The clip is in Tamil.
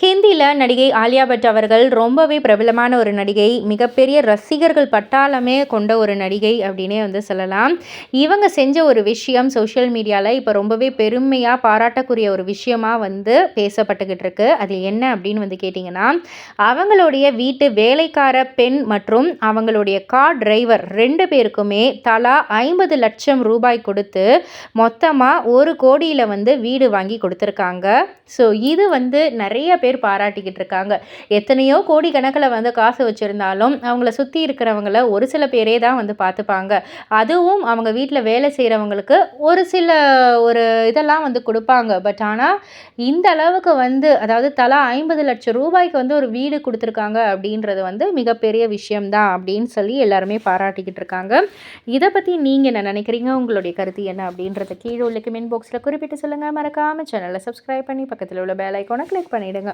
ஹிந்தியில் நடிகை ஆலியா பட் அவர்கள் ரொம்பவே பிரபலமான ஒரு நடிகை மிகப்பெரிய ரசிகர்கள் பட்டாளமே கொண்ட ஒரு நடிகை அப்படின்னே வந்து சொல்லலாம். இவங்க செஞ்ச ஒரு விஷயம் சோஷியல் மீடியாவில் இப்போ ரொம்பவே பெருமையாக பாராட்டக்கூடிய ஒரு விஷயமாக வந்து பேசப்பட்டுக்கிட்டு இருக்கு. அது என்ன அப்படின்னு வந்து கேட்டிங்கன்னா அவங்களுடைய வீட்டு வேலைக்கார பெண் மற்றும் அவங்களுடைய கார் டிரைவர் ரெண்டு பேருக்குமே தலா ஐம்பது லட்சம் ரூபாய் கொடுத்து மொத்தமாக ஒரு கோடியில் வந்து வீடு வாங்கி கொடுத்துருக்காங்க. ஸோ இது வந்து நிறைய பேர் பாராட்டிக்கிட்டு இருக்காங்க எத்தனையோ கோடி கணக்கில் வந்து காசு வச்சுருந்தாலும் அவங்கள சுற்றி இருக்கிறவங்கள ஒரு சில பேரே தான் வந்து பார்த்துப்பாங்க. அதுவும் அவங்க வீட்டில் வேலை செய்கிறவங்களுக்கு ஒரு சில ஒரு இதெல்லாம் வந்து கொடுப்பாங்க. பட் ஆனால் இந்த அளவுக்கு வந்து அதாவது தலா ஐம்பது லட்சம் ரூபாய்க்கு வந்து ஒரு வீடு கொடுத்துருக்காங்க அப்படின்றது வந்து மிகப்பெரிய விஷயம்தான் அப்படின்னு சொல்லி எல்லாருமே பாராட்டிக்கிட்டு இருக்காங்க இதை பற்றி நீங்கள் என்ன நினைக்கிறீங்க? உங்களுடைய கருத்து என்ன அப்படின்றத கீழே உள்ள கமெண்ட் பாக்ஸில் குறிப்பிட்டு சொல்லுங்கள் மறக்காமல் சேனலை சப்ஸ்கிரைப் பண்ணி பக்கத்தில் உள்ள பெல் ஐக்கானை கிளிக் பண்ணிவிடுங்க